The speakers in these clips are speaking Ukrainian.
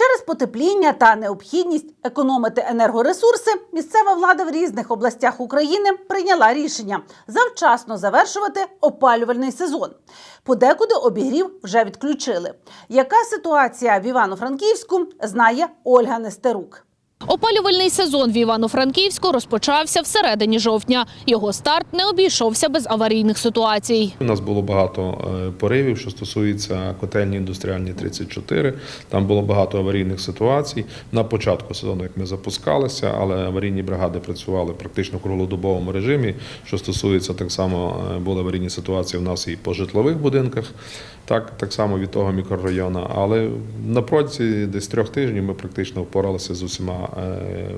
Через потепління та необхідність економити енергоресурси місцева влада в різних областях України прийняла рішення завчасно завершувати опалювальний сезон. Подекуди обігрів вже відключили. Яка ситуація в Івано-Франківську знає Ольга Нестерук. Опалювальний сезон в Івано-Франківську розпочався всередині жовтня. Його старт не обійшовся без аварійних ситуацій. У нас було багато е, поривів, що стосується котельні індустріальні 34. Там було багато аварійних ситуацій. На початку сезону, як ми запускалися, але аварійні бригади працювали практично в круглодобовому режимі. Що стосується так само, е, були аварійні ситуації в нас і по житлових будинках, так, так само від того мікрорайону. Але на протязі десь трьох тижнів ми практично впоралися з усіма е,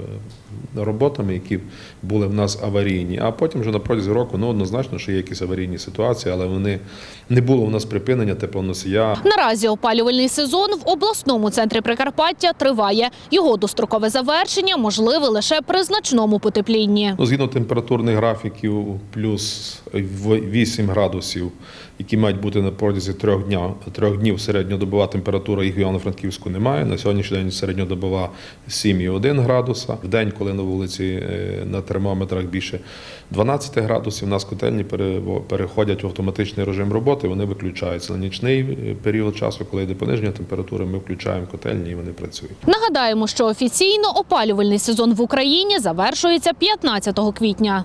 роботами, які були в нас аварійні. А потім вже на протязі року ну однозначно, що є якісь аварійні ситуації, але вони не було у нас припинення теплоносія. Наразі опалювальний сезон в обласному центрі Прикарпаття триває. Його дострокове завершення можливе лише при значному потеплінні. Ну, згідно температурних графіків, плюс 8 градусів, які мають бути на протязі трьох днів, трьох днів середньодобова температура їх в Івано-Франківську немає. На сьогоднішній день середньодобова 7,1 градуса. В день, коли на вулиці е, на термометрах більше 12 градусів, у нас котельні переходять в автоматичний режим роботи, вони виключаються. На нічний е, період часу, коли йде пониження температури, ми включаємо котельні і вони працюють. Нагадаємо, що офіційно опалювальний сезон в Україні завершується 15 квітня.